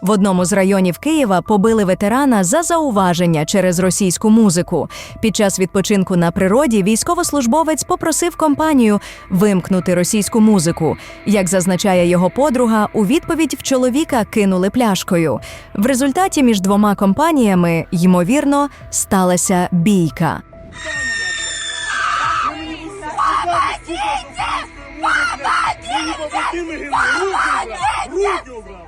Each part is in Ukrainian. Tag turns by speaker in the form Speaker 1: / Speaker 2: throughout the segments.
Speaker 1: В одному з районів Києва побили ветерана за зауваження через російську музику. Під час відпочинку на природі військовослужбовець попросив компанію вимкнути російську музику. Як зазначає його подруга, у відповідь в чоловіка кинули пляшкою. В результаті між двома компаніями, ймовірно, сталася бійка.
Speaker 2: Руки убрал! Слышишь,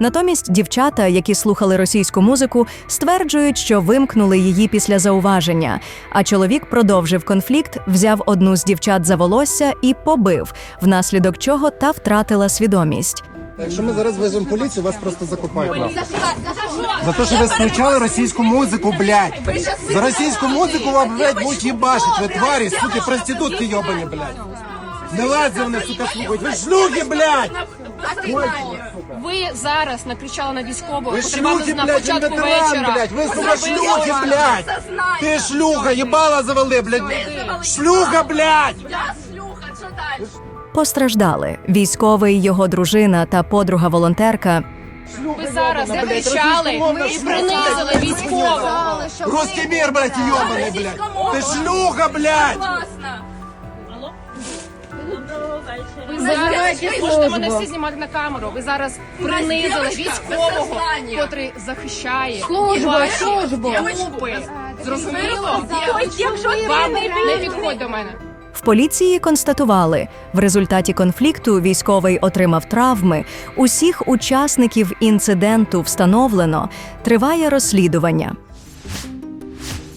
Speaker 1: Натомість дівчата, які слухали російську музику, стверджують, що вимкнули її після зауваження. А чоловік продовжив конфлікт, взяв одну з дівчат за волосся і побив, внаслідок чого та втратила свідомість.
Speaker 3: Якщо ми зараз веземо поліцію, вас просто закопають нахуй. За те, що ви включали російську музику, блядь. За російську музику вам, блядь, будуть їбашить. Ви тварі, суки, проститутки йобані, блядь. Не лазі вони, сука, слухають. Ви шлюхи, блядь!
Speaker 4: Ви зараз накричали на військового,
Speaker 3: Ви шлюхи,
Speaker 4: на
Speaker 3: блядь, він
Speaker 4: початку
Speaker 3: ветеран,
Speaker 4: вечора.
Speaker 3: блядь. Ви, сука, шлюхи, блядь. Ти шлюха, їбала завели, блядь. Шлюха, блядь!
Speaker 1: Постраждали військовий, його дружина та подруга-волонтерка.
Speaker 4: Ви зараз накричали і принизили військового.
Speaker 3: Русский мир, блядь, йобаний, блядь. Ти шлюха, блядь!
Speaker 4: Ви зараз можете мене всі знімати на камеру. Ви зараз принизили військового, котрий захищає служба, службу. Зрозуміло? Вам не підходь до мене.
Speaker 1: В поліції констатували, в результаті конфлікту військовий отримав травми. Усіх учасників інциденту встановлено. Триває розслідування.